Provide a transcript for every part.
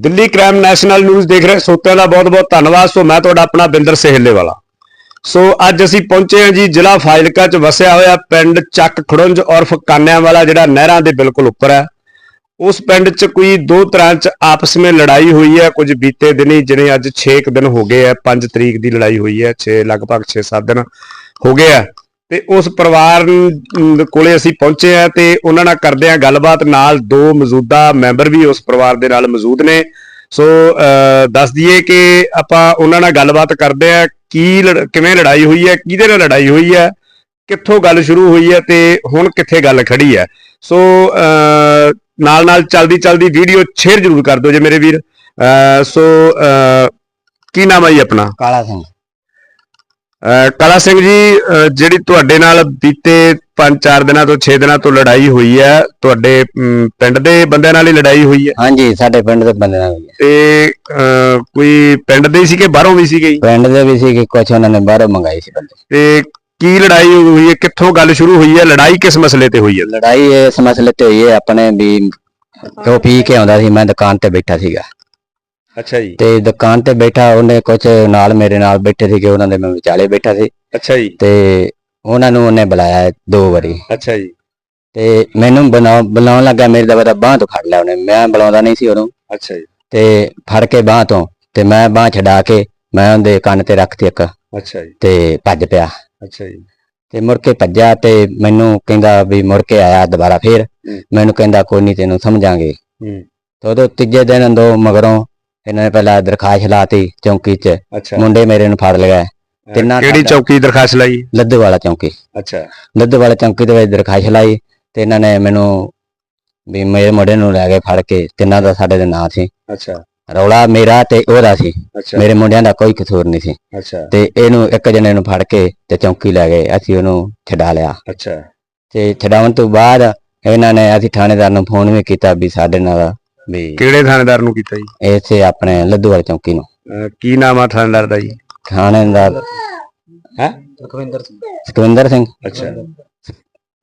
Delhi crime national news ਦੇਖ ਰਹੇ ਸਰੋਤਿਆਂ ਦਾ ਬਹੁਤ-ਬਹੁਤ ਧੰਨਵਾਦ। ਸੋ ਮੈਂ ਤੁਹਾਡਾ ਆਪਣਾ ਬਿੰਦਰ ਸਹਿਲੇ ਵਾਲਾ। ਸੋ ਅੱਜ ਅਸੀਂ ਪਹੁੰਚੇ ਹਾਂ ਜੀ ਜ਼ਿਲ੍ਹਾ ਫਾਜ਼ਿਲਕਾ ਚ ਵਸਿਆ ਹੋਇਆ ਪਿੰਡ ਚੱਕ ਖੜੁੰਜ ਔਰਫ ਕਾਨਿਆਂ ਵਾਲਾ, ਜਿਹੜਾ ਨਹਿਰਾਂ ਦੇ ਬਿਲਕੁਲ ਉੱਪਰ ਹੈ। ਉਸ ਪਿੰਡ ਚ ਕੋਈ ਦੋ ਤਰ੍ਹਾਂ ਚ ਆਪਸ ਵਿੱਚ ਲੜਾਈ ਹੋਈ ਹੈ। ਕੁਝ ਬੀਤੇ ਦਿਨੀ ਜਿਵੇਂ ਅੱਜ 6 ਦਿਨ ਹੋ ਗਏ ਆ 5 ਤਰੀਕ ਦੀ ਲੜਾਈ ਹੋਈ ਹੈ 6 ਲਗਭਗ 6-7 ਦਿਨ ਹੋ ਗਏ ਆ ਤੇ ਉਸ ਪਰਿਵਾਰ ਨੂੰ- ਕੋਲੇ ਅਸੀਂ ਪਹੁੰਚੇ ਆ ਤੇ ਉਹਨਾਂ ਨਾਲ ਕਰਦੇ ਆ ਗੱਲਬਾਤ। ਨਾਲ ਦੋ ਮੌਜੂਦਾ ਮੈਂਬਰ ਵੀ ਉਸ ਪਰਿਵਾਰ ਦੇ ਨਾਲ ਮੌਜੂਦ ਨੇ। ਸੋ ਅਹ, ਦੱਸ ਦਈਏ ਕਿ ਆਪਾਂ ਉਹਨਾਂ ਨਾਲ ਗੱਲਬਾਤ ਕਰਦੇ ਆ ਕੀ ਲੜ- ਕਿਵੇਂ ਲੜਾਈ ਹੋਈ ਹੈ ਕਿਹਦੇ ਨਾਲ ਲੜਾਈ ਹੋਈ ਹੈ ਕਿੱਥੋਂ ਗੱਲ ਸ਼ੁਰੂ ਹੋਈ ਹੈ ਤੇ ਹੁਣ ਕਿੱਥੇ ਗੱਲ ਖੜੀ ਹੈ। ਸੋ ਨਾਲ ਨਾਲ ਚਲਦੀ ਚਲਦੀ ਵੀਡੀਓ ਸ਼ੇਅਰ ਜ਼ਰੂਰ ਕਰ ਦਿਓ ਜੇ ਮੇਰੇ ਵੀਰ। ਸੋ ਕੀ ਨਾਮ ਹੈ ਜੀ ਆਪਣਾ? ਕਾਲਾ ਸਿੰਘ। ਕਾਲਾ ਸਿੰਘ ਜੀ ਜਿਹੜੀ ਤੁਹਾਡੇ ਨਾਲ ਬੀਤੇ 5-4 ਦਿਨਾਂ ਤੋਂ 6 ਦਿਨਾਂ ਤੋਂ ਲੜਾਈ ਹੋਈ ਹੈ ਤੁਹਾਡੇ ਪਿੰਡ ਦੇ ਬੰਦਿਆਂ ਨਾਲ ਹੀ ਲੜਾਈ ਹੋਈ ਹੈ? ਹਾਂਜੀ ਸਾਡੇ ਪਿੰਡ ਦੇ ਬੰਦੇ ਨਾਲ ਤੇ ਕੋਈ ਪਿੰਡ ਦੇ ਸੀ ਕਿ ਬਾਹਰੋਂ ਵੀ ਸੀਗੇ? ਪਿੰਡ ਦੇ ਵੀ ਸੀ ਕਿ ਕੁਛ ਉਹਨਾਂ ਨੇ ਬਾਹਰੋਂ ਮੰਗਾਈ ਸੀ ਬੰਦੇ। ਤੇ ਕੀ ਲੜਾਈ ਹੋਈ ਹੈ ਕਿੱਥੋਂ ਗੱਲ ਸ਼ੁਰੂ ਹੋਈ ਹੈ ਲੜਾਈ ਕਿਸ ਮਸਲੇ ਤੇ ਹੋਈ ਹੈ? ਲੜਾਈ ਇਸ ਮਸਲੇ ਤੇ ਹੋਈ ਹੈ ਆਪਣੇ ਵੀ ਉਹ ਪੀ ਕੇ ਆਉਂਦਾ ਸੀ ਮੈਂ ਦੁਕਾਨ ਤੇ ਬੈਠਾ ਸੀਗਾ। ਅੱਛਾ ਜੀ। ਤੇ ਦੁਕਾਨ ਤੇ ਬੈਠਾ ਉਹਨੇ ਕੁਛ ਨਾਲ ਮੇਰੇ ਨਾਲ ਬੈਠੇ ਸੀਗੇ ਉਹਨਾਂ ਦੇ ਮੈਂ ਵਿਚਾਲੇ ਬੈਠਾ ਸੀ। ਅੱਛਾ ਜੀ। ਤੇ ਉਹਨਾਂ ਨੂੰ ਉਹਨੇ ਬੁਲਾਇਆ ਦੋ ਵਾਰੀ। ਅੱਛਾ ਜੀ। ਤੇ ਮੈਨੂੰ ਬੁਲਾ- ਬੁਲਾਉਣ ਲੱਗਾ ਮੇਰੇ ਦਾ ਬਾਹ ਤੋਂ ਫੜ ਲਿਆ ਉਹਨੇ। ਮੈਂ ਬੁਲਾਉਂਦਾ ਨਹੀਂ ਸੀ ਉਹਨੂੰ ਅੱਛਾ ਜੀ। ਤੇ ਫੜ ਕੇ ਬਾਹ ਤੋਂ ਤੇ ਮੈਂ ਬਾਹ ਛਡਾ ਕੇ ਮੈਂ ਉਹਦੇ ਕੰਨ ਤੇ ਰੱਖਤੀ ਇੱਕ। ਅੱਛਾ ਜੀ। ਤੇ ਭੱਜ ਪਿਆ। ਅੱਛਾ ਜੀ। ਤੇ ਮੁੜ ਕੇ ਭੱਜਿਆ ਤੇ ਮੈਨੂੰ ਕਹਿੰਦਾ ਵੀ ਮੁੜ ਕੇ ਆਇਆ ਦੁਬਾਰਾ ਫੇਰ। ਮੈਨੂੰ ਕਹਿੰਦਾ ਕੋਈ ਨਹੀਂ ਤੈਨੂੰ ਸਮਝਾਂਗੇ। ਹੂੰ। ਤੇ ਉਦੋਂ ਤੀਜੇ ਦਿਨ ਦੋ ਮਗਰੋਂ ਇਹਨਾਂ ਨੇ ਪਹਿਲਾਂ ਦਰਖਾਸਤ ਲਾਤੀ ਚੌਂਕੀ 'ਚ। ਅੱਛਾ। ਮੁੰਡੇ ਮੇਰੇ ਨੂੰ ਫੜ ਲਿਆ ਤਿੰਨਾਂ ਕਿਹੜੀ ਚੌਕੀ ਦਰਖਾਸਤ ਲਈ? ਲੱਦੂ ਵਾਲਾ ਚੌਂਕੀ। ਅੱਛਾ। ਲੱਦੂ ਵਾਲਾ ਚੌਂਕੀ ਦੇ ਵਿੱਚ ਦਰਖਾਸਤ ਲਾਈ ਤੇ ਇਹਨਾਂ ਨੇ ਮੈਨੂੰ ਵੀ ਮੇਰੇ ਮੁੰਡੇ ਨੂੰ ਲੈ ਕੇ ਫੜ ਕੇ ਤਿੰਨਾਂ ਦਾ ਸਾਡੇ ਦੇ ਨਾਂ ਸੀ। ਅੱਛਾ। ਰੌਲਾ ਮੇਰਾ ਤੇ ਉਹਦਾ ਸੀ। ਅੱਛਾ। ਮੇਰੇ ਮੁੰਡਿਆਂ ਦਾ ਕੋਈ ਕਸੂਰ ਨਹੀਂ ਸੀ। ਅੱਛਾ। ਤੇ ਇਹਨੂੰ ਇੱਕ ਜਣੇ ਨੂੰ ਫੜ ਕੇ ਤੇ ਚੌਂਕੀ ਲੈ ਗਏ। ਅਸੀਂ ਉਹਨੂੰ ਛਡਾ ਲਿਆ। ਅੱਛਾ। ਤੇ ਛਡਾਉਣ ਤੋਂ ਬਾਅਦ ਇਹਨਾਂ ਨੇ ਅਸੀਂ ਥਾਣੇਦਾਰ ਨੂੰ ਫੋਨ ਵੀ ਕੀਤਾ ਵੀ ਸਾਡੇ ਨਾਲ ਵੀ ਕਿਹੜੇ ਥਾਣੇਦਾਰ ਨੂੰ ਕੀਤਾ ਜੀ? ਇਸੇ ਆਪਣੇ ਲੱਦੂ ਵਾਲੀ ਚੌਂਕੀ ਨੂੰ। ਅਹ ਕੀ ਨਾਮ ਆ ਥਾਣੇਦਾਰ ਦਾ ਜੀ? ਥਾਣੇਦਾਰ ਹੈ? ਸੁਖਵਿੰਦਰ ਸਿੰਘ। ਅੱਛਾ।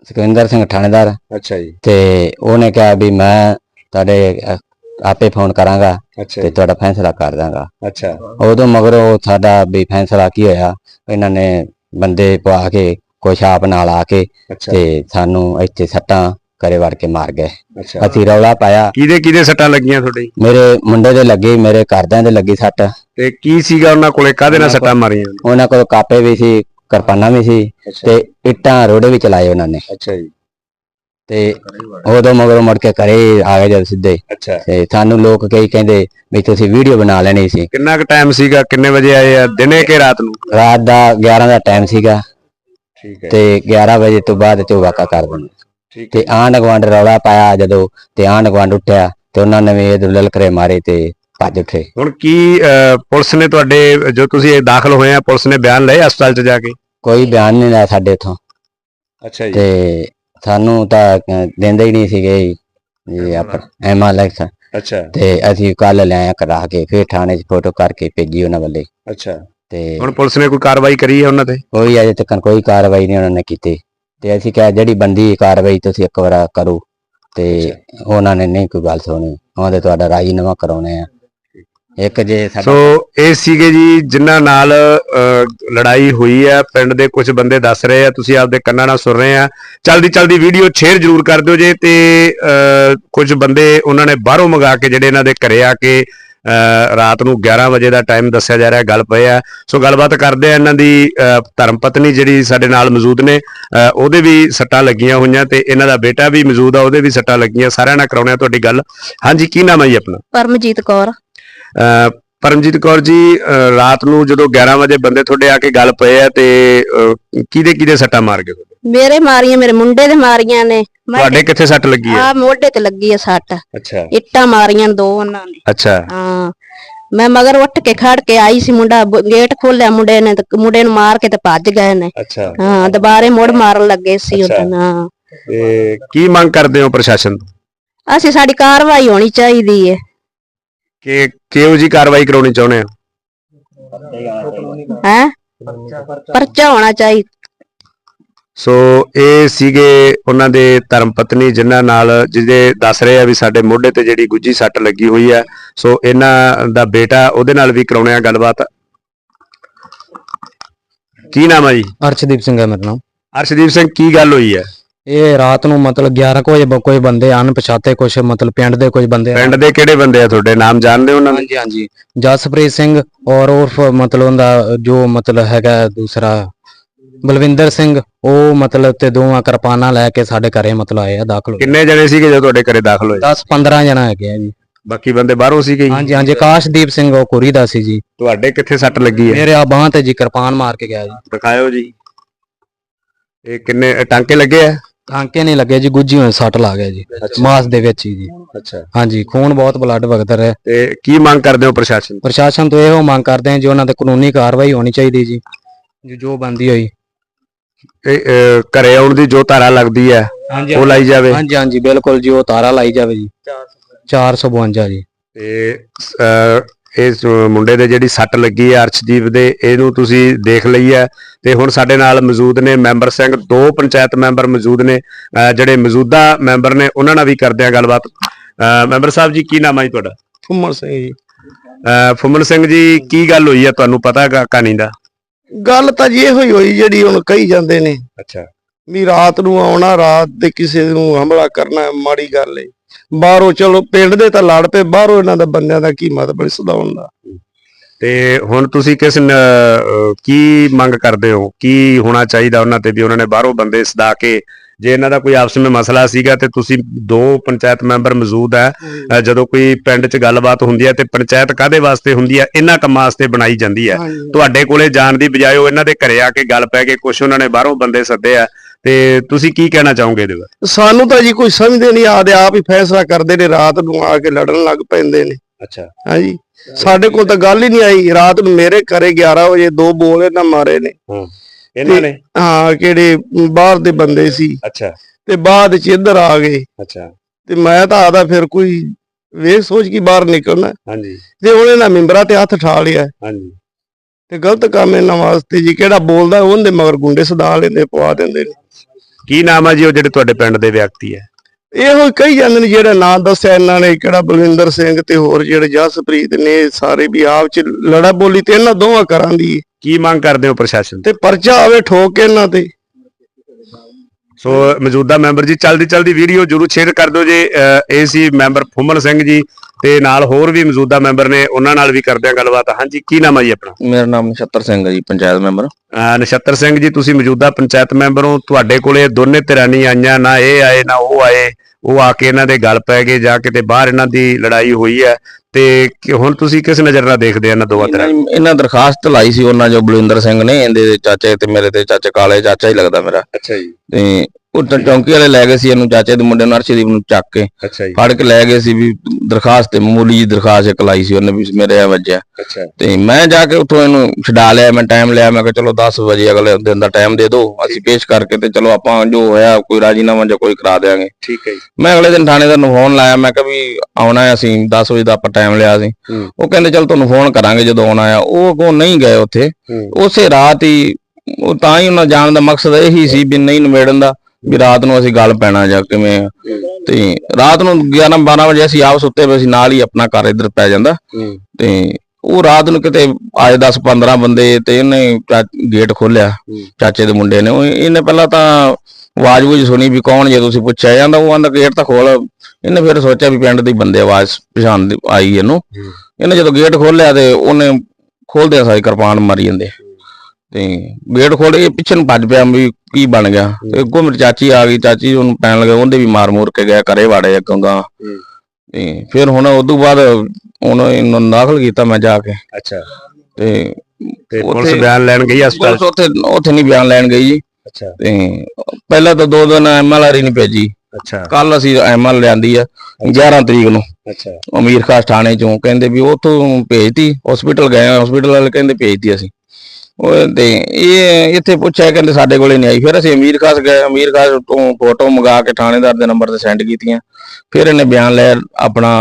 ਸੁਖਵਿੰਦਰ ਸਿੰਘ ਥਾਣੇਦਾਰ। ਅੱਛਾ ਜੀ। ਤੇ ਉਹਨੇ ਕਿਹਾ ਵੀ ਮੈਂ ਤੁਹਾਡੇ ਅਹ, ਆਪੇ ਫੋਨ ਕਰਾਂਗਾ ਅੱਛਾ ਤੇ ਜੀ, ਤੁਹਾਡਾ ਫੈਸਲਾ ਕਰ ਦਾਂਗਾ। ਅੱਛਾ। ਉਦੋਂ ਮਗਰੋਂ ਸਾਡਾ ਵੀ ਫੈਸਲਾ ਕੀ ਹੋਇਆ ਇਹਨਾਂ ਨੇ ਬੰਦੇ ਪਵਾ ਕੇ ਕੁਛ ਆਪ ਨਾਲ ਆ ਕੇ ਅੱਛਾ। ਤੇ ਸਾਨੂੰ ਇੱਥੇ ਸੱਟਾਂ ਕਰੇ ਵੜ ਕੇ ਮਾਰ ਗਏ। ਅੱਛਾ। ਅਸੀਂ ਰੌਲਾ ਪਾਇਆ। ਕਿਹਦੇ ਕਿਹਦੇ ਸੱਟਾਂ ਲੱਗੀਆਂ ਤੁਹਾਡੇ? ਮੇਰੇ ਮੁੰਡੇ ਦੇ ਲੱਗੀ ਮੇਰੇ ਘਰਦਿਆਂ ਦੇ ਲੱਗੀ ਸੱਟ। ਤੇ ਕੀ ਸੀਗਾ ਉਹਨਾਂ ਕੋਲੇ? ਕਾਹਦੇ ਨਾਲ ਸੱਟਾਂ ਮਾਰੀਆਂ? ਉਹਨਾਂ ਕੋਲ ਕਾਪੇ ਵੀ ਸੀ ਕਿਰਪਾਨਾਂ ਵੀ ਸੀ ਤੇ ਇੱਟਾਂ ਰੋੜੇ ਵੀ ਚਲਾਏ ਉਹਨਾਂ ਨੇ। ਅੱਛਾ ਜੀ। ਤੇ ਉਦੋਂ ਮਗਰੋਂ ਮੁੜ ਕੇ ਘਰੇ ਆ ਗਏ ਜਦ ਸਿੱਧੇ। ਅੱਛਾ। ਤੇ ਸਾਨੂੰ ਲੋਕ ਕਈ ਕਹਿੰਦੇ ਵੀ ਤੁਸੀਂ ਵੀਡੀਓ ਬਣਾ ਲੈਣੀ ਸੀ। ਕਿੰਨਾ ਕੁ ਟਾਈਮ ਸੀਗਾ? ਕਿੰਨੇ ਵਜੇ ਆਏ ਆ? ਦਿਨੇ ਕਿ ਰਾਤ ਨੂੰ? ਰਾਤ ਦਾ 11 ਦਾ ਟਾਈਮ ਸੀਗਾ। ਠੀਕ ਹੈ ਤੇ 11 ਵਜੇ ਤੋਂ ਬਾਅਦ ਚੋਵਾਕਾ ਕਰ ਦਿੰਦੇ ਤੇ ਆਂਢ ਗੁਆਂਢ ਰੌਲਾ ਪਾਇਆ ਜਦੋਂ ਤੇ ਆਂਢ ਗੁਆਂਢ ਉੱਠਿਆ ਤੇ ਉਹਨਾਂ ਨੇ ਵੀ ਇਹ ਲਲਕਰੇ ਮਾਰੇ ਤੇ ਭੱਜ ਉੱਠੇ। ਹੁਣ ਕੀ ਅਹ, ਪੁਲਿਸ ਨੇ ਤੁਹਾਡੇ ਜੋ ਤੁਸੀਂ ਇਹ ਦਾਖਲ ਹੋਏ ਆ ਪੁਲਿਸ ਨੇ ਬਿਆਨ ਲਏ ਹਸਪਤਾਲ 'ਚ ਜਾ ਕੇ? ਕੋਈ ਬਿਆਨ ਨਹੀਂ ਲਿਆ ਸਾਡੇ ਇਥੋਂ। ਅੱਛਾ ਤੇ ਸਾਨੂੰ ਤਾਂ ਅਹ, ਦਿੰਦੇ ਹੀ ਨਹੀਂ ਸੀਗੇ ਜੀ। ਆਪਣਾ ਐਮਐਲਐਕਸ ਅੱਛਾ। ਤੇ ਅਸੀਂ ਕੱਲ ਲਿਆਇਆ ਕਰਾ ਕੇ ਫਿਰ ਥਾਣੇ 'ਚ ਫੋਟੋ ਕਰਕੇ ਭੇਜੀ ਉਹਨਾਂ ਵੱਲੇ। ਅੱਛਾ। ਤੇ ਹੁਣ ਪੁਲਿਸ ਨੇ ਕੋਈ ਕਾਰਵਾਈ ਕਰੀ ਹੈ ਉਹਨਾਂ ਤੇ? ਕੋਈ ਅਜੇ ਤੱਕ ਕੋਈ ਕਾਰਵਾਈ ਨਹੀਂ ਉਹਨਾਂ ਨੇ ਕੀਤੀ। ਤੇ ਅਸੀਂ ਕਿਹਾ ਜਿਹੜੀ ਬੰਦੀ ਕਾਰਵਾਈ ਤੁਸੀਂ ਇੱਕ ਵਾਰ ਕਰੋ ਤੇ ਉਹਨਾਂ ਨੇ ਨਹੀਂ ਕੋਈ ਗੱਲ ਸੁਣੀ। ਉਹਦੇ ਤੁਹਾਡਾ ਰਾਜੀਨਾਮਾ ਕਰਾਉਣੇ ਆ। ਇੱਕ ਜੇ ਸੋ ਇਹ ਸੀਗੇ ਜੀ ਜਿਨ੍ਹਾਂ ਨਾਲ ਲੜਾਈ ਹੋਈ ਹੈ ਪਿੰਡ ਦੇ ਕੁਝ ਬੰਦੇ ਦੱਸ ਰਹੇ ਆ। ਤੁਸੀਂ ਆਪਦੇ ਕੰਨਾਂ ਨਾਲ ਸੁਣ ਰਹੇ ਆ। ਚਲਦੀ ਚਲਦੀ ਵੀਡੀਓ ਸ਼ੇਅਰ ਜ਼ਰੂਰ ਕਰ ਦਿਓ ਜੇ ਤੇ ਕੁਝ ਬੰਦੇ ਉਹਨਾਂ ਨੇ ਬਾਹਰੋਂ ਮੰਗਾ ਕੇ ਜਿਹੜੇ ਇਹਨਾਂ ਦੇ ਘਰੇ ਆ ਕੇ ਰਾਤ ਨੂੰ 11 ਵਜੇ ਦਾ ਟਾਈਮ ਦੱਸਿਆ ਜਾ ਰਿਹਾ ਗੱਲ ਪਏ ਆ। ਸੋ ਗੱਲਬਾਤ ਕਰਦੇ ਆ ਇਹਨਾਂ ਦੀ ਧਰਮ ਪਤਨੀ ਜਿਹੜੀ ਸਾਡੇ ਨਾਲ ਮੌਜੂਦ ਨੇ ਉਹਦੇ ਵੀ ਸੱਟਾਂ ਲੱਗੀਆਂ ਹੋਈਆਂ ਤੇ ਇਹਨਾਂ ਦਾ ਬੇਟਾ ਵੀ ਮੌਜੂਦ ਆ ਉਹਦੇ ਵੀ ਸੱਟਾਂ ਲੱਗੀਆਂ। ਸਾਰਿਆਂ ਨਾਲ ਕਰਾਉਣੇ ਆ ਤੁਹਾਡੀ ਗੱਲ। ਹਾਂਜੀ ਕੀ ਨਾਮ ਹੈ ਜੀ ਆਪਣਾ? ਪਰਮਜੀਤ ਕੌਰ। ਪਰਮਜੀਤ ਕੌਰ ਜੀ ਰਾਤ ਨੂੰ ਜਦੋਂ 11 ਵਜੇ ਬੰਦੇ ਤੁਹਾਡੇ ਆ ਕੇ ਗੱਲ ਪਏ ਆ ਤੇ ਕਿਹਦੇ ਕਿਹਦੇ ਸੱਟਾਂ ਮਾਰ ਗਏ ਤੁਹਾਡੇ? ਮੇਰੇ ਮਾਰੀਆਂ ਮੇਰੇ ਮੁੰਡੇ ਦੇ ਮਾਰੀਆਂ ਨੇ। ਤੁਹਾਡੇ ਕਿੱਥੇ ਸੱਟ ਲੱਗੀ ਹੈ ਆ ਮੋਢੇ ਤੇ ਲੱਗੀ ਆ ਸੱਟ। ਅੱਛਾ। ਇੱਟਾਂ ਮਾਰੀਆਂ ਦੋ ਉਹਨਾਂ ਨੇ। ਅੱਛਾ। ਹਾਂ। ਮੈਂ ਮਗਰ ਉੱਠ ਕੇ ਖੜ ਕੇ ਆਈ ਸੀ ਮੁੰਡਾ ਗੇਟ ਖੋਲਿਆ ਮੁੰਡੇ ਨੇ ਤੇ ਮੁੰਡੇ ਨੂੰ ਮਾਰ ਕੇ ਤੇ ਭੱਜ ਗਏ ਨੇ। ਅੱਛਾ। ਹਾਂ ਦੁਬਾਰੇ ਮੁੜ ਮਾਰਨ ਲੱਗੇ ਸੀ। ਉਦੋਂ ਹਾਂ। ਤੇ ਕੀ ਮੰਗ ਕਰਦੇ ਹੋ ਪ੍ਰਸ਼ਾਸਨ ਤੋਂ? ਅਸੀਂ ਸਾਡੀ ਕਾਰਵਾਈ ਹੋਣੀ ਚਾਹੀਦੀ ਹੈ ਕਿ ਕਿਹੋ ਜੀ ਕਾਰਵਾਈ ਕਰਾਉਣੀ ਚਾਹੁੰਦੇ ਹੋ? ਹੈ? ਪਰਚਾ ਹੋਣਾ ਚਾਹੀਦਾ ਸੋ ਇਹ ਸੀਗੇ ਉਹਨਾਂ ਦੇ ਧਰਮ ਪਤਨੀ ਜਿਨ੍ਹਾਂ ਨਾਲ ਜਿਹਦੇ ਦੱਸ ਰਹੇ ਆ ਵੀ ਸਾਡੇ ਮੋਢੇ ਤੇ ਜਿਹੜੀ ਗੁੱਜੀ ਸੱਟ ਲੱਗੀ ਹੋਈ ਹੈ ਸੋ ਇਹਨਾਂ ਦਾ ਬੇਟਾ ਉਹਦੇ ਨਾਲ ਵੀ ਕਰਾਉਣੇ ਆ ਗੱਲਬਾਤ। ਕੀ ਨਾਮ ਹੈ ਜੀ? ਅਰਸ਼ਦੀਪ ਸਿੰਘ ਹੈ ਮੇਰਾ ਨਾਮ। ਅਰਸ਼ਦੀਪ ਸਿੰਘ ਕੀ ਗੱਲ ਹੋਈ ਹੈ ਇਹ ਰਾਤ ਨੂੰ ਮਤਲਬ 11 ਕੁ ਵਜੇ ਬ- ਕੋਈ ਬੰਦੇ ਅਣਪਛਾਤੇ ਕੁਛ ਮਤਲਬ ਪਿੰਡ ਦੇ ਕੁਝ ਬੰਦੇ ਪਿੰਡ ਦੇ ਕਿਹੜੇ ਬੰਦੇ ਆ ਤੁਹਾਡੇ? ਨਾਮ ਜਾਣਦੇ ਹੋ ਉਹਨਾਂ ਦੇ? ਹਾਂਜੀ ਹਾਂਜੀ। ਜਸਪ੍ਰੀਤ ਸਿੰਘ ਔਰ ਉਰਫ ਮਤਲਬ ਉਹਦਾ ਜੋ ਮਤਲਬ ਹੈਗਾ ਦੂਸਰਾ ਬਲਵਿੰਦਰ ਸਿੰਘ ਉਹ ਮਤਲਬ ਤੇ ਦੋਵਾਂ ਕਿਰਪਾਨਾਂ ਲੈ ਕੇ ਸਾਡੇ ਘਰੇ ਮਤਲਬ ਆਏ ਆ ਦਾਖਲ ਹੋਏ ਕਿੰਨੇ ਜਣੇ ਸੀਗੇ ਜਦੋਂ ਤੁਹਾਡੇ ਘਰੇ ਦਾਖਲ ਹੋਏ? 10 15 ਜਣਾ ਹੈਗੇ ਆ ਜੀ। ਬਾਕੀ ਬੰਦੇ ਬਾਹਰੋਂ ਸੀਗੇ ਜੀ? ਹਾਂਜੀ ਹਾਂਜੀ। ਆਕਾਸ਼ਦੀਪ ਸਿੰਘ ਉਹ ਕੁਰੀ ਦਾ ਸੀ ਜੀ। ਤੁਹਾਡੇ ਕਿੱਥੇ ਸੱਟ ਲੱਗੀ ਹੈ ਮੇਰੇ ਆ ਬਾਹਾਂ ਤੇ ਜੀ ਕਿਰਪਾਨ ਮਾਰ ਕੇ ਗਿਆ ਜੀ। ਦਿਖਾਇਓ ਜੀ। ਇਹ ਕਿੰਨੇ ਇਹ ਟਾਂਕੇ ਲੱਗੇ ਆ? ਟਾਂਕੇ ਨਹੀਂ ਲੱਗੇ ਜੀ ਗੁੱਜੀ ਹੋਏ ਸੱਟ ਲੱਗ ਗਿਆ ਜੀ ਮਾਸ ਦੇ ਵਿੱਚ ਹੀ ਜੀ। ਅੱਛਾ। ਹਾਂਜੀ ਖੂਨ ਬਹੁਤ ਬਲੱਡ ਵਗਦਾ ਰਿਹਾ ਤੇ ਕੀ ਮੰਗ ਕਰਦੇ ਹੋ ਪ੍ਰਸ਼ਾਸਨ? ਪ੍ਰਸ਼ਾਸਨ ਤੋਂ ਇਹੋ ਮੰਗ ਕਰਦੇ ਹਾਂ ਜੀ ਉਹਨਾਂ ਤੇ ਕਾਨੂੰਨੀ ਕਾਰਵਾਈ ਹੋਣੀ ਚਾਹੀਦੀ ਜੀ ਜੋ ਜੋ ਬੰਦੀ ਹੋਈ। ਅਹ, ਘਰੇ ਆਉਣ ਦੀ ਜੋ ਧਾਰਾ ਲੱਗਦੀ ਹੈ ਹਾਂਜੀ ਉਹ ਲਾਈ ਜਾਵੇ? ਹਾਂਜੀ ਹਾਂਜੀ ਬਿਲਕੁਲ ਜੀ ਉਹ ਤਾਰਾ ਲਾਈ ਜਾਵੇ ਜੀ। 452 ਜੀ। ਤੇ ਅਹ, ਇਸ ਮੁੰਡੇ ਦੇ ਜਿਹੜੀ ਸੱਟ ਲੱਗੀ ਹੈ ਅਰਸ਼ਦੀਪ ਦੇ ਇਹਨੂੰ ਤੁਸੀਂ ਦੇਖ ਲਈ ਹੈ। ਤੇ ਹੁਣ ਸਾਡੇ ਨਾਲ ਮੌਜੂਦ ਨੇ ਮੈਂਬਰ ਸਿੰਘ ਦੋ ਪੰਚਾਇਤ ਮੈਂਬਰ ਮੌਜੂਦ ਨੇ। ਜਿਹੜੇ ਮੌਜੂਦਾ ਮੈਂਬਰ ਨੇ ਉਹਨਾਂ ਨਾਲ ਵੀ ਕਰਦੇ ਆ ਗੱਲਬਾਤ। ਮੈਂਬਰ ਸਾਹਿਬ ਜੀ ਕੀ ਨਾਮ ਹੈ ਤੁਹਾਡਾ? ਫੁੰਮਰ ਸਿੰਘ ਜੀ। ਫੁੰਮਨ ਸਿੰਘ ਜੀ ਕੀ ਗੱਲ ਹੋਈ ਹੈ ਤੁਹਾਨੂੰ ਪਤਾ ਕਹਾਣੀ ਦਾ? ਗੱਲ ਤਾਂ ਜੀ ਇਹੋ ਹੀ ਹੋਈ ਜਿਹੜੀ ਹੁਣ ਕਹੀ ਜਾਂਦੇ ਨੇ। ਅੱਛਾ। ਵੀ ਰਾਤ ਨੂੰ ਆਉਣਾ ਰਾਤ ਤੇ ਕਿਸੇ ਨੂੰ ਹਮਲਾ ਕਰਨਾ ਮਾੜੀ ਗੱਲ ਏ। ਬਾਹਰੋਂ ਚਲੋ ਪਿੰਡ ਦੇ ਤਾਂ ਲੜ ਪਏ ਬਾਹਰੋਂ ਇਹਨਾਂ ਦਾ ਬੰਦਿਆਂ ਦਾ ਕੀ ਮਤਲਬ ਸਦਾਉਣ ਦਾ? ਤੇ ਹੁਣ ਤੁਸੀਂ ਕਿਸ ਕੀ ਮੰਗ ਕਰਦੇ ਹੋ? ਕੀ ਹੋਣਾ ਚਾਹੀਦਾ ਉਹਨਾਂ ਤੇ ਵੀ ਉਹਨਾਂ ਨੇ ਬਾਹਰੋਂ ਬੰਦੇ ਸਦਾ ਕੇ? ਜੇ ਇਹਨਾਂ ਦਾ ਕੋਈ ਆਪਸ ਵਿੱਚ ਮਸਲਾ ਸੀਗਾ ਤੇ ਤੁਸੀਂ ਦੋ ਪੰਚਾਇਤ ਮੈਂਬਰ ਮੌਜੂਦ ਹੈ ਜਦੋਂ ਕੋਈ ਪਿੰਡ 'ਚ ਗੱਲਬਾਤ ਹੁੰਦੀ ਹੈ ਤੇ ਪੰਚਾਇਤ ਕਾਦੇ ਵਾਸਤੇ ਹੁੰਦੀ ਹੈ? ਇਹਨਾਂ ਕੰਮਾਂ ਵਾਸਤੇ ਬਣਾਈ ਜਾਂਦੀ ਹੈ। ਤੁਹਾਡੇ ਕੋਲੇ ਜਾਣ ਦੀ ਬਜਾਏ ਉਹ ਇਹਨਾਂ ਦੇ ਘਰੇ ਆ ਕੇ ਗੱਲ ਪੈ ਕੇ ਕੁਝ ਉਹਨਾਂ ਨੇ ਬਾਹਰੋਂ ਬੰਦੇ ਸੱਦੇ ਆ। ਤੇ ਤੁਸੀਂ ਕੀ ਕਹਿਣਾ ਚਾਹੋਗੇ ਇਹਦੇ ਬਾਰੇ? ਸਾਨੂੰ ਤਾਂ ਜੀ ਕੋਈ ਸਮਝਦੇ ਨਹੀਂ ਆਦੇ ਆਪ ਹੀ ਫੈਸਲਾ ਕਰਦੇ ਨੇ ਰਾਤ ਨੂੰ ਆ ਕੇ ਲੜਨ ਲੱਗ ਪੈਂਦੇ ਨੇ। ਅੱਛਾ। ਹਾਂਜੀ। ਸਾਡੇ ਕੋਲ ਤਾਂ ਗੱਲ ਹੀ ਨਹੀਂ ਆਈ। ਰਾਤ ਨੂੰ ਮੇਰੇ ਘਰੇ 11 ਵਜੇ ਦੋ ਬੋਲ ਇਹਨਾਂ ਮਾਰੇ ਨੇ। ਇਹਨਾਂ ਨੇ? ਹਾਂ ਕਿਹੜੇ ਬਾਹਰ ਦੇ ਬੰਦੇ ਸੀ। ਅੱਛਾ। ਤੇ ਬਾਅਦ ਚ ਇੱਧਰ ਆ ਗਏ। ਅੱਛਾ। ਤੇ ਮੈਂ ਤਾਂ ਆਦਾ ਫਿਰ ਕੋਈ ਵੇਖ ਸੋਚ ਕੇ ਬਾਹਰ ਨਿਕਲਣਾ। ਹਾਂਜੀ। ਤੇ ਉਹਨੇ ਨਾ ਮੈਂਬਰਾਂ ਤੇ ਹੱਥ ਠਾ ਲਿਆ। ਹਾਂਜੀ। ਤੇ ਗਲਤ ਕੰਮ ਇਹਨਾਂ ਵਾਸਤੇ ਜੀ ਕਿਹੜਾ ਬੋਲਦਾ ਉਹਦੇ ਮਗਰ ਗੁੰਡੇ ਸਦਾ ਲੈਂਦੇ ਪਵਾ ਦਿੰਦੇ ਨੇ। ਕੀ ਨਾਮ ਹੈ ਜੀ ਉਹ ਜਿਹੜੇ ਤੁਹਾਡੇ ਪਿੰਡ ਦੇ ਵਿਅਕਤੀ ਹੈ? ਇਹੋ ਕਹੀ ਜਾਂਦੇ ਨੇ ਜਿਹੜਾ ਨਾਂ ਦੱਸਿਆ ਇਹਨਾਂ ਨੇ ਕਿਹੜਾ ਬਲਵਿੰਦਰ ਸਿੰਘ ਤੇ ਹੋਰ ਜਿਹੜੇ ਜਸਪ੍ਰੀਤ ਨੇ ਸਾਰੇ ਵੀ ਆਪ ਚ ਲੜਾ ਬੋਲੀ ਤੇ ਇਹਨਾਂ ਦੋਵਾਂ ਕਰਾਂ ਦੀ। ਕੀ ਮੰਗ ਕਰਦੇ ਹੋ ਪ੍ਰਸ਼ਾਸਨ? ਤੇ ਪਰਚਾ ਆਵੇ ਠੋਕ ਕੇ ਇਹਨਾਂ ਤੇ। ਸੋ ਮੌਜੂਦਾ ਮੈਂਬਰ ਜੀ ਚਲਦੀ ਚਲਦੀ ਵੀਡੀਓ ਜਰੂਰ ਸ਼ੇਅਰ ਕਰ ਦਿਓ ਜੇ। ਇਹ ਸੀ ਮੈਂਬਰ ਫੁੰਮਨ ਸਿੰਘ ਜੀ ਤੇ ਨਾਲ ਹੋਰ ਵੀ ਮੌਜੂਦਾ ਮੈਂਬਰ ਨੇ ਉਹਨਾਂ ਨਾਲ ਵੀ ਕਰਦੇ ਆ ਗੱਲਬਾਤ। ਹਾਂਜੀ ਕੀ ਨਾਮ ਹੈ ਜੀ ਆਪਣਾ? ਮੇਰਾ ਨਾਮ ਨਛੱਤਰ ਸਿੰਘ ਹੈ ਜੀ ਪੰਚਾਇਤ ਮੈਂਬਰ। ਨਛੱਤਰ ਸਿੰਘ ਜੀ ਤੁਸੀਂ ਮੌਜੂਦਾ ਪੰਚਾਇਤ ਮੈਂਬਰ ਹੋ। ਤੁਹਾਡੇ ਕੋਲੇ ਦੋਨੇ ਧਿਰਾਂ ਨਹੀਂ ਆਈਆਂ ਨਾ ਇਹ ਆਏ ਨਾ ਉਹ ਆਏ। ਉਹ ਆ ਕੇ ਇਹਨਾਂ ਦੇ ਗੱਲ ਪੈ ਗਏ ਜਾ ਕੇ ਤੇ ਬਾਹਰ ਇਹਨਾਂ ਦੀ ਲੜਾਈ ਹੋਈ ਹੈ। ਤੇ ਕਿ ਹੁਣ ਤੁਸੀਂ ਕਿਸ ਨਜ਼ਰ ਨਾਲ ਦੇਖਦੇ ਆ ਇਹਨਾਂ ਦੋਵਾਂ ਇਹਨਾਂ ਇਹਨਾਂ ਦਰਖਾਸਤ ਲਾਈ ਸੀ ਉਹਨਾਂ ਜੋ ਬਲਵਿੰਦਰ ਸਿੰਘ ਨੇ ਇਹਦੇ ਚਾਚੇ ਤੇ ਮੇਰੇ ਤੇ ਚਾਚੇ ਕਾਲੇ ਚਾਚਾ ਹੀ ਲੱਗਦਾ ਮੇਰਾ। ਅੱਛਾ ਜੀ। ਤੇ ਉਹ ਤਾਂ ਚੌਂਕੀ ਵਾਲੇ ਲੈ ਗਏ ਸੀ ਇਹਨੂੰ ਚਾਚੇ ਦੇ ਮੁੰਡੇ ਨੂੰ ਅਰਸ਼ਦੀਪ ਨੂੰ ਚੱਕ ਕੇ। ਅੱਛਾ ਜੀ। ਫੜ ਕੇ ਲੈ ਗਏ ਸੀ ਵੀ ਦਰਖਾਸਤ ਤੇ ਮਾਮੂਲੀ ਜਿਹੀ ਦਰਖਾਸਤ ਇੱਕ ਲਾਈ ਸੀ ਉਹਨੇ ਵੀ ਮੇਰੇ ਆ ਵੱਜਿਆ। ਅੱਛਾ। ਤੇ ਮੈਂ ਜਾ ਕੇ ਉੱਥੋਂ ਇਹਨੂੰ ਛਡਾ ਲਿਆ ਮੈਂ ਟਾਈਮ ਲਿਆ ਮੈਂ ਕਿਹਾ ਚਲੋ 10 ਵਜੇ ਅਗਲੇ ਦਿਨ ਦਾ ਟਾਈਮ ਦੇ ਦਿਓ ਅਸੀਂ ਪੇਸ਼ ਕਰਕੇ ਤੇ ਚਲੋ ਆਪਾਂ ਜੋ ਹੋਇਆ ਕੋਈ ਰਾਜੀਨਾਮਾ ਜਾਂ ਕੋਈ ਕਰਾ ਦੇਾਂਗੇ ਠੀਕ ਹੈ ਜੀ। ਮੈਂ ਅਗਲੇ ਦਿਨ ਥਾਣੇਦਾਰ ਨੂੰ ਫੋਨ ਲਾਇਆ ਮੈਂ ਕਿਹਾ ਵੀ ਆਉਣਾ ਅਸੀਂ 10 ਵਜੇ ਦਾ ਆਪਾਂ ਟਾਈਮ ਲਿਆ ਸੀ। ਉਹ ਕਹਿੰਦੇ ਚਲ ਤੁਹਾਨੂੰ ਫੋਨ ਕਰਾਂਗੇ ਜਦੋਂ ਆਉਣਾ ਆ ਉਹ ਅੱਗੋਂ ਨਹੀਂ ਗਏ ਉੱਥੇ। ਉਸੇ ਰਾਤ ਹੀ ਉਹ ਤਾਂ ਹੀ ਉਹਨਾਂ ਜਾਣ ਦਾ ਮਕਸਦ ਇਹੀ ਸੀ ਵੀ ਨਹੀਂ ਨਿਬੇੜਨ ਦਾ। ਵੀ ਰਾਤ ਨੂੰ ਅਸੀਂ ਗੱਲ ਪੈਣਾ ਜਾਂ ਕਿਵੇਂ ਤੇ ਰਾਤ ਨੂੰ 11 12 ਵਜੇ ਅਸੀਂ ਆਪ ਸੁੱਤੇ ਪਏ ਸੀ ਨਾਲ ਹੀ ਆਪਣਾ ਘਰ ਇੱਧਰ ਪੈ ਜਾਂਦਾ। ਤੇ ਉਹ ਰਾਤ ਨੂੰ ਕਿਤੇ ਆਏ 10 15 ਬੰਦੇ ਤੇ ਇਹਨੇ ਚਾ- ਗੇਟ ਖੋਲਿਆ ਚਾਚੇ ਦੇ ਮੁੰਡੇ ਨੇ ਉਹ ਇਹਨੇ ਪਹਿਲਾਂ ਤਾਂ ਆਵਾਜ਼ ਵੂਜ ਸੁਣੀ ਵੀ ਕੌਣ ਜੇ ਤੁਸੀਂ ਪੁੱਛਿਆ ਜਾਂਦਾ ਉਹ ਆਂਦਾ ਗੇਟ ਤਾਂ ਖੋਲ ਇਹਨੇ ਫਿਰ ਸੋਚਿਆ ਵੀ ਪਿੰਡ ਦੇ ਹੀ ਬੰਦੇ ਆਵਾਜ਼ ਪਛਾਣ ਦੀ ਆਈ ਇਹਨੂੰ। ਇਹਨੇ ਜਦੋਂ ਗੇਟ ਖੋਲਿਆ ਤੇ ਉਹਨੇ ਖੋਲਦਿਆਂ ਸਾਰੀ ਕਿਰਪਾਨ ਮਾਰੀ ਜਾਂਦੇ। ਤੇ ਗੇਟ ਖੋਲੇ ਇਹ ਪਿੱਛੇ ਨੂੰ ਭੱਜ ਪਿਆ ਵੀ ਕੀ ਬਣ ਗਿਆ। ਤੇ ਅੱਗੋਂ ਮੇਰੀ ਚਾਚੀ ਆ ਗਈ ਚਾਚੀ ਉਹਨੂੰ ਪੈਣ ਲੱਗੇ ਉਹਦੇ ਵੀ ਮਾਰ ਮੂਰ ਕੇ ਗਿਆ ਕਰੇ ਵਾੜੇ ਅੱਗੋਂ ਗਾ ਤੇ ਫਿਰ ਹੁਣ ਉਦੋਂ ਬਾਅਦ ਉਹਨੂੰ ਇਹਨੂੰ ਦਾਖਲ ਕੀਤਾ ਮੈਂ ਜਾ ਕੇ। ਅੱਛਾ। ਤੇ ਤੇ ਪੁਲਿਸ ਬਿਆਨ ਲੈਣ ਗਈ ਹਸਪਤਾਲ? ਉੱਥੇ ਉੱਥੇ ਨਹੀਂ ਬਿਆਨ ਲੈਣ ਗਈ ਜੀ। ਅੱਛਾ। ਤੇ ਪਹਿਲਾਂ ਤਾਂ ਦੋ ਦਿਨ ਐਮਐਲਆਰ ਹੀ ਨਹੀਂ ਭੇਜੀ। ਅੱਛਾ। ਕੱਲ ਅਸੀਂ ਐਮਐਲ ਲਿਆਂਦੀ ਆ 11 ਤਰੀਕ ਨੂੰ। ਅੱਛਾ। ਅਮੀਰ ਖਾਸ ਥਾਣੇ ਚੋਂ। ਕਹਿੰਦੇ ਵੀ ਉਥੋਂ ਭੇਜਤੀ ਹਸਪੀਟਲ ਗਏ ਹਸਪੀਟਲ ਵਾਲੇ ਕਹਿੰਦੇ ਭੇਜਤੀ ਅਸੀਂ। ਤੇ ਇਹ ਇੱਥੇ ਪੁੱਛਿਆ ਕਹਿੰਦੇ ਸਾਡੇ ਕੋਲੇ ਨਹੀਂ ਆਈ। ਫਿਰ ਅਸੀਂ ਅਮੀਰ ਖਾਸ ਗਏ ਅਮੀਰ ਖਾਸ ਤੋਂ ਫੋਟੋ ਮੰਗਾ ਕੇ ਥਾਣੇਦਾਰ ਦੇ ਨੰਬਰ ਤੇ ਸੈਂਡ ਕੀਤੀਆਂ। ਫਿਰ ਇਹਨੇ ਬਿਆਨ ਲੈ ਆਪਣਾ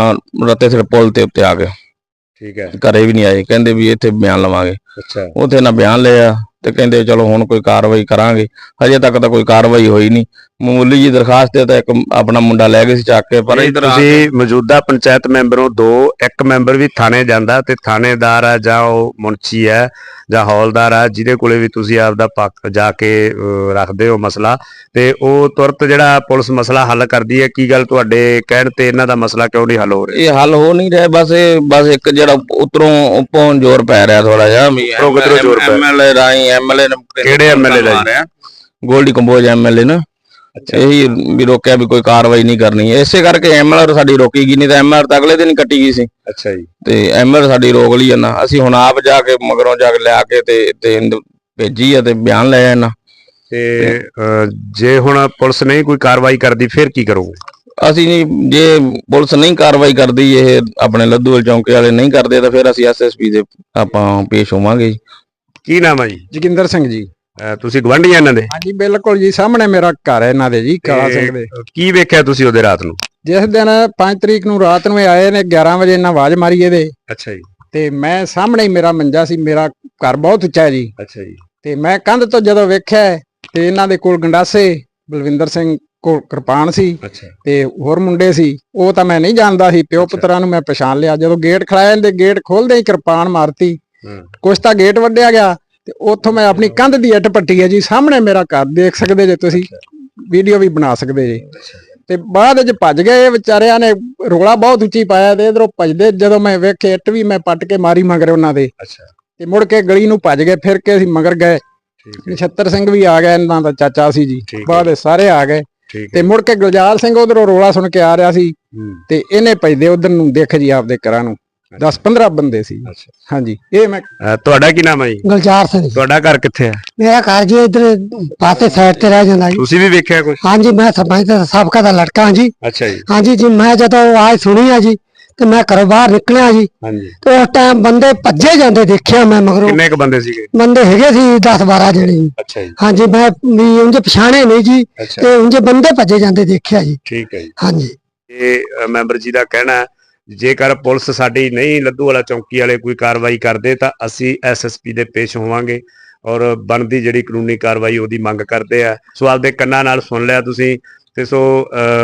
ਰੱਤੇ ਸਿਰ ਪੁਲ ਤੇ ਉੱਤੇ ਆ ਗਏ ਠੀਕ ਹੈ। ਘਰੇ ਵੀ ਨਹੀਂ ਆਏ। ਕਹਿੰਦੇ ਵੀ ਇੱਥੇ ਬਿਆਨ ਲਵਾਂਗੇ। ਅੱਛਾ। ਉੱਥੇ ਨਾ ਬਿਆਨ ਲਿਆ ਤੇ ਕਹਿੰਦੇ ਚਲੋ ਹੁਣ ਕੋਈ ਕਾਰਵਾਈ ਕਰਾਂਗੇ। ਹਜੇ ਤੱਕ ਤਾਂ ਕੋਈ ਕਾਰਵਾਈ ਹੋਈ ਨਹੀਂ। ਮਾਮੂਲੀ ਜੀ ਦਰਖਾਸਤ ਤੇ ਤਾਂ ਇੱਕ ਆਪਣਾ ਮੁੰਡਾ ਲੈ ਗਏ ਸੀ ਚੱਕ ਕੇ ਪਰ ਇਧਰ ਤੁਸੀਂ ਮੌਜੂਦਾ ਪੰਚਾਇਤ ਮੈਂਬਰੋਂ ਦੋ ਇੱਕ ਮੈਂਬਰ ਵੀ ਥਾਣੇ ਜਾਂਦਾ ਤੇ ਥਾਣੇਦਾਰ ਆ ਜਾਂ ਉਹ ਮੁਨਸ਼ੀ ਹੈ ਜਾਂ ਹੌਲਦਾਰ ਆ ਜਿਹਦੇ ਕੋਲੇ ਵੀ ਤੁਸੀਂ ਆਪਦਾ ਪੱਖ ਜਾ ਕੇ ਰੱਖਦੇ ਹੋ ਮਸਲਾ। ਤੇ ਉਹ ਤੁਰਤ ਜਿਹੜਾ ਪੁਲਿਸ ਮਸਲਾ ਹੱਲ ਕਰਦੀ ਹੈ ਕੀ ਗੱਲ ਤੁਹਾਡੇ ਕਹਿਣ ਤੇ ਇਹਨਾਂ ਦਾ ਮਸਲਾ ਕਿਉਂ ਨਹੀਂ ਹੱਲ ਹੋ ਰਿਹਾ? ਇਹ ਹੱਲ ਹੋ ਨਹੀਂ ਰਿਹਾ ਬਸ ਇਹ ਬਸ ਇੱਕ ਜਿਹੜਾ ਉਤਰੋਂ ਉੱਪੋਂ ਜ਼ੋਰ ਪੈ ਰਿਹਾ ਥੋੜਾ ਜਿਹਾ ਵੀ ਉੱਪਰੋਂ ਕਿੱਧਰੋਂ ਜ਼ੋਰ ਪੈ ਰਿਹਾ? ਐਮਐਲਏ ਰਾਈ ਐਮਐਲਏ ਨੇ ਕਿਹੜੇ MLA ਦਾ ਜੀ? ਗੋਲਡੀ ਕੰਬੋਜ ਐਮਐਲਏ ਨੇ ਇਹੀ ਵੀ ਰੋਕਿਆ ਵੀ ਕੋਈ ਕਾਰਵਾਈ ਨਹੀਂ ਕਰਨੀ। ਇਸੇ ਕਰਕੇ ਐਮਐਲਆਰ ਸਾਡੀ ਰੋਕੀ ਗਈ ਨਹੀਂ ਤਾਂ ਐਮਐਲਆਰ ਤਾਂ ਅਗਲੇ ਦਿਨ ਕੱਟੀ ਗਈ ਸੀ। ਅੱਛਾ ਜੀ। ਤੇ ਐਮਐਲਆਰ ਸਾਡੀ ਰੋਕ ਲਈ ਨਾ ਅਸੀਂ ਹੁਣ ਆਪ ਜਾ ਕੇ ਮਗਰੋਂ ਜਾ ਕੇ ਲਿਆ ਕੇ ਤੇ ਤੇ ਭੇਜੀ ਆ ਤੇ ਬਿਆਨ ਲੈ ਨਾ ਤੇ ਜੇ ਹੁਣ ਪੁਲਿਸ ਨਹੀਂ ਕੋਈ ਕਾਰਵਾਈ ਕਰਦੀ ਫਿਰ ਕੀ ਕਰੋਗੇ? ਅਸੀਂ ਜੇ ਪੁਲਿਸ ਨਹੀਂ ਕਾਰਵਾਈ ਕਰਦੀ ਇਹ ਆਪਣੇ ਲੱਦੂਵਾਲ ਚੌਂਕੇ ਵਾਲੇ ਨਹੀਂ ਕਰਦੇ ਤਾਂ ਫਿਰ ਅਸੀਂ ਐਸਐਸਪੀ ਦੇ ਆਪਾਂ ਪੇਸ਼ ਹੋਵਾਂਗੇ ਜੀ। ਕੀ ਨਾਮ ਹੈ ਜੀ? ਜੋਗਿੰਦਰ ਸਿੰਘ ਜੀ। ਅਹ, ਤੁਸੀਂ ਗਵੰਡੀ ਇਹਨਾਂ ਦੇ? ਹਾਂਜੀ ਬਿਲਕੁਲ ਜੀ ਸਾਹਮਣੇ ਮੇਰਾ ਘਰ ਹੈ ਇਹਨਾਂ ਦੇ ਜੀ ਕਾਲਾ ਸਿੰਘ ਦੇ। ਤੇ ਕੀ ਵੇਖਿਆ ਤੁਸੀਂ ਉਹਦੇ ਰਾਤ ਨੂੰ? ਜਿਸ ਦਿਨ 5 ਤਰੀਕ ਨੂੰ ਰਾਤ ਨੂੰ ਇਹ ਆਏ ਨੇ 11 ਵਜੇ ਇਹਨਾਂ ਆਵਾਜ਼ ਮਾਰੀ ਇਹਦੇ। ਅੱਛਾ ਜੀ। ਤੇ ਮੈਂ ਸਾਹਮਣੇ ਹੀ ਮੇਰਾ ਮੰਜਾ ਸੀ ਮੇਰਾ ਘਰ ਬਹੁਤ ਉੱਚਾ ਹੈ ਜੀ। ਅੱਛਾ ਜੀ। ਤੇ ਮੈਂ ਕੰਧ ਤੋਂ ਜਦੋਂ ਵੇਖਿਆ ਤੇ ਇਹਨਾਂ ਦੇ ਕੋਲ ਗੰਡਾਸੇ ਬਲਵਿੰਦਰ ਸਿੰਘ ਕੋਲ ਕਿਰਪਾਨ ਸੀ ਅੱਛਾ। ਤੇ ਹੋਰ ਮੁੰਡੇ ਸੀ ਉਹ ਤਾਂ ਮੈਂ ਨਹੀਂ ਜਾਣਦਾ ਸੀ ਪਿਓ। ਪੁੱਤਰਾਂ ਨੂੰ ਮੈਂ ਪਛਾਣ ਲਿਆ। ਜਦੋਂ ਗੇਟ ਖੜਾਇਆ ਤੇ ਗੇਟ ਖੋਲਦੇ ਹੀ ਕਿਰਪਾਨ ਮਾਰਤੀ। ਕੁਛ ਤਾਂ ਗੇਟ ਵੱਢਿਆ ਗਿਆ ਤੇ ਉੱਥੋਂ ਮੈਂ ਆਪਣੀ ਕੰਧ ਦੀ ਇੱਟ ਪੱਟੀ ਹੈ ਜੀ ਸਾਹਮਣੇ ਮੇਰਾ ਘਰ ਦੇਖ ਸਕਦੇ ਜੇ ਤੁਸੀਂ ਵੀਡੀਓ ਵੀ ਬਣਾ ਸਕਦੇ ਜੇ। ਤੇ ਬਾਅਦ ਵਿੱਚ ਭੱਜ ਗਏ ਇਹ ਵਿਚਾਰਿਆਂ ਨੇ ਰੋਲਾ ਬਹੁਤ ਉੱਚੀ ਪਾਇਆ ਤੇ ਇਧਰੋਂ ਭੱਜਦੇ ਜਦੋਂ ਮੈਂ ਵੇਖੇ ਇੱਟ ਵੀ ਮੈਂ ਪੱਟ ਕੇ ਮਾਰੀ ਮਗਰ ਉਹਨਾਂ ਦੇ। ਅੱਛਾ। ਤੇ ਮੁੜ ਕੇ ਗਲੀ ਨੂੰ ਭੱਜ ਗਏ ਫਿਰ ਕੇ ਅਸੀਂ ਮਗਰ ਗਏ। ਨਛੱਤਰ ਸਿੰਘ ਵੀ ਆ ਗਿਆ ਇਹਨਾਂ ਦਾ ਚਾਚਾ ਸੀ ਜੀ। ਬਾਅਦ ਸਾਰੇ ਆ ਗਏ। ਤੇ ਮੁੜ ਕੇ ਗੁਲਜ਼ਾਰ ਸਿੰਘ ਉਧਰੋਂ ਰੋਲਾ ਸੁਣ ਕੇ ਆ ਰਿਹਾ ਸੀ ਤੇ ਇਹਨੇ ਭਜਦੇ ਉਧਰ ਨੂੰ ਦੇਖ ਜੀ ਆਪਦੇ ਘਰਾਂ ਨੂੰ। 10 15 ਬੰਦੇ ਸੀ। ਹਾਂਜੀ ਇਹ ਮੈਂ ਤੁਹਾਡਾ ਕੀ ਨਾਮ ਹੈ ਜੀ? ਗੁਲਜ਼ਾਰ ਸਿੰਘ। ਤੁਹਾਡਾ ਘਰ ਕਿੱਥੇ ਹੈ? ਮੇਰਾ ਘਰ ਜੀ ਇਧਰ ਪਾਸੇ ਸਾਈਡ ਤੇ ਰਹਿ ਜਾਂਦਾ ਜੀ। ਤੁਸੀਂ ਵੀ ਵੇਖਿਆ ਕੁਝ ਹਾਂਜੀ ਮੈਂ ਸਰਪੰਚ ਦਾ ਸਾਬਕਾ ਦਾ ਲੜਕਾ ਹਾਂ ਜੀ। ਅੱਛਾ ਜੀ। ਹਾਂਜੀ ਜੀ ਮੈਂ ਜਦੋਂ ਆਵਾਜ਼ ਸੁਣੀ ਆ ਜੀ ਤੇ ਮੈਂ ਘਰੋਂ ਬਾਹਰ ਨਿਕਲਿਆ ਜੀ। ਹਾਂਜੀ। ਤੇ ਉਸ ਟਾਈਮ ਬੰਦੇ ਭੱਜੇ ਜਾਂਦੇ ਦੇਖਿਆ ਮੈਂ ਮਗਰੋਂ। ਕਿੰਨੇ ਕ ਬੰਦੇ ਸੀਗੇ? ਬੰਦੇ ਹੈਗੇ ਸੀ 10 12 ਜਣੇ ਜੀ। ਅੱਛਾ ਜੀ। ਹਾਂਜੀ ਮੈਂ ਵੀ ਉਂਝ ਪਛਾਣੇ ਨਹੀਂ ਜੀ। ਅੱਛਾ। ਤੇ ਉਂਝ ਬੰਦੇ ਭੱਜੇ ਜਾਂਦੇ ਦੇਖਿਆ ਜੀ। ਠੀਕ ਹੈ ਜੀ। ਹਾਂਜੀ। ਇਹ ਅ, ਮੈਂਬਰ ਜੀ ਦਾ ਕਹਿਣਾ ਹੈ, ਜੇਕਰ ਪੁਲਿਸ ਸਾਡੀ ਨਹੀਂ ਲੱਦੂ ਵਾਲਾ ਚੌਂਕੀ ਵਾਲੇ ਕੋਈ ਕਾਰਵਾਈ ਕਰਦੇ ਤਾਂ ਅਸੀਂ ਐਸਐਸਪੀ ਦੇ ਪੇਸ਼ ਹੋਵਾਂਗੇ ਔਰ ਬਣਦੀ ਜਿਹੜੀ ਕਾਨੂੰਨੀ ਕਾਰਵਾਈ ਉਹਦੀ ਮੰਗ ਕਰਦੇ ਆ। ਸੋ ਆਪਦੇ ਕੰਨਾਂ ਨਾਲ ਸੁਣ ਲਿਆ ਤੁਸੀਂ। ਤੇ ਸੋ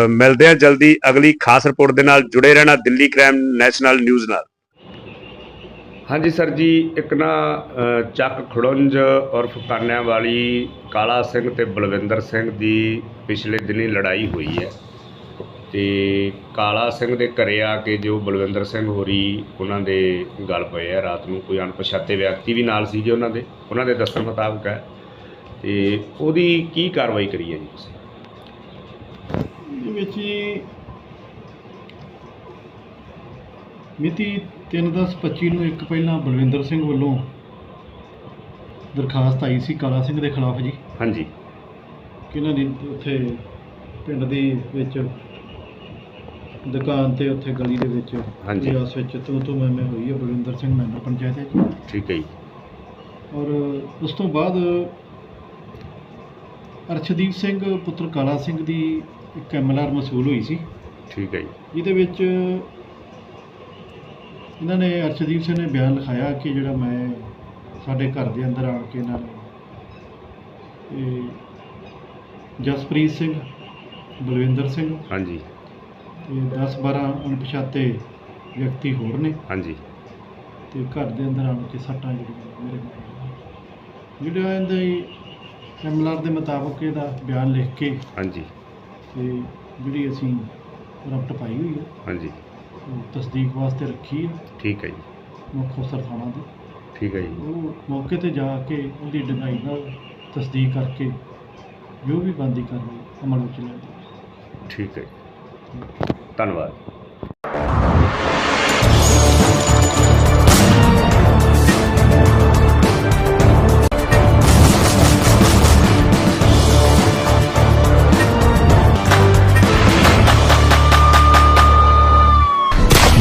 ਮਿਲਦੇ ਆ ਜਲਦੀ ਅਗਲੀ ਖਾਸ ਰਿਪੋਰਟ ਦੇ ਨਾਲ ਜੁੜੇ ਰਹਿਣਾ ਦਿੱਲੀ ਕ੍ਰਾਈਮ ਨੈਸ਼ਨਲ ਨਿਊਜ਼ ਨਾਲ। ਹਾਂਜੀ ਸਰ ਜੀ, ਇੱਕ ਨਾ ਚੱਕ ਖੜੁੰਜ ਉਰਫ ਕਾਨਿਆਂ ਵਾਲੀ ਕਾਲਾ ਸਿੰਘ ਤੇ ਬਲਵਿੰਦਰ ਸਿੰਘ ਦੀ ਪਿਛਲੇ ਦਿਨੀ ਲੜਾਈ ਹੋਈ ਹੈ। ਤੇ ਕਾਲਾ ਸਿੰਘ ਦੇ ਘਰੇ ਆ ਕੇ ਜੋ ਬਲਵਿੰਦਰ ਸਿੰਘ ਹੋਰੀ ਉਹਨਾਂ ਦੇ ਗੱਲ ਪਏ ਆ ਰਾਤ ਨੂੰ, ਕੋਈ ਅਣਪਛਾਤੇ ਵਿਅਕਤੀ ਵੀ ਨਾਲ ਸੀਗੇ ਉਹਨਾਂ ਦੇ ਉਹਨਾਂ ਦੇ ਦੱਸਣ ਮੁਤਾਬਕ ਹੈ। ਤੇ ਉਹਦੀ ਕੀ ਕਾਰਵਾਈ ਕਰੀ ਹੈ ਜੀ ਤੁਸੀਂ? ਵਿੱਚ ਜੀ ਮਿਤੀ 3/10/25 ਨੂੰ ਇੱਕ ਪਹਿਲਾਂ ਬਲਵਿੰਦਰ ਸਿੰਘ ਵੱਲੋਂ ਦਰਖਾਸਤ ਆਈ ਸੀ ਕਾਲਾ ਸਿੰਘ ਦੇ ਖਿਲਾਫ ਜੀ। ਹਾਂਜੀ। ਕਿ ਇਹਨਾਂ ਦੀ? ਉੱਥੇ ਪਿੰਡ ਦੇ ਵਿੱਚ ਦੁਕਾਨ ਤੇ ਉੱਥੇ ਗਲੀ ਦੇ ਵਿੱਚ ਹਾਂਜੀ। ਆਪਸ ਵਿੱਚ ਤੂੰ ਤੂੰ ਮੈਂ ਮੈਂ ਹੋਈ ਹੈ ਬਲਵਿੰਦਰ ਸਿੰਘ ਮੈਂਬਰ ਪੰਚਾਇਤ ਹੈ ਜੀ ਠੀਕ ਹੈ ਜੀ। ਔਰ ਉਸ ਤੋਂ ਬਾਅਦ ਅਰਸ਼ਦੀਪ ਸਿੰਘ ਪੁੱਤਰ ਕਾਲਾ ਸਿੰਘ ਦੀ ਇੱਕ ਐਮਐਲਆਰ ਮਸੂਲ ਹੋਈ ਸੀ। ਠੀਕ ਹੈ ਜੀ। ਜਿਹਦੇ ਵਿੱਚ ਇਹਨਾਂ ਨੇ ਅਰਸ਼ਦੀਪ ਸਿੰਘ ਨੇ ਬਿਆਨ ਲਿਖਾਇਆ ਕਿ ਜਿਹੜਾ ਮੈਂ ਸਾਡੇ ਘਰ ਦੇ ਅੰਦਰ ਆਣ ਕੇ ਇਹਨਾਂ ਨੇ ਜਸਪ੍ਰੀਤ ਸਿੰਘ ਬਲਵਿੰਦਰ ਸਿੰਘ ਹਾਂਜੀ। ਤੇ 10 12 ਅਣਪਛਾਤੇ ਵਿਅਕਤੀ ਹੋਰ ਨੇ। ਹਾਂਜੀ। ਤੇ ਘਰ ਦੇ ਅੰਦਰ ਆਣ ਕੇ ਸੱਟਾਂ ਜਿਹੜੀਆਂ ਮੇਰੇ ਜਿਹੜਾ ਇਹਦੇ ਐਮਐਲਆਰ ਦੇ ਮੁਤਾਬਕ ਇਹਦਾ ਬਿਆਨ ਲਿਖ ਕੇ ਹਾਂਜੀ। ਤੇ ਜਿਹੜੀ ਅਸੀਂ ਰਪਟ ਪਾਈ ਹੋਈ ਹੈ ਹਾਂਜੀ। ਉਹ ਤਸਦੀਕ ਵਾਸਤੇ ਰੱਖੀ ਹੈ ਠੀਕ ਹੈ ਜੀ। ਮੁੱਖ ਅਫਸਰ ਥਾਣਾ ਦੇ ਠੀਕ ਹੈ ਜੀ। ਉਹ ਮੌਕੇ ਤੇ ਜਾ ਕੇ ਉਹਦੀ ਡਿਨਾਈ ਨਾਲ ਤਸਦੀਕ ਕਰਕੇ ਜੋ ਵੀ ਬੰਦੀ ਕਰਨੀ ਅਮਲ ਵਿੱਚ ਲਿਆਂਦੀ। ਠੀਕ ਹੈ ਜੀ। ਧੰਨਵਾਦ।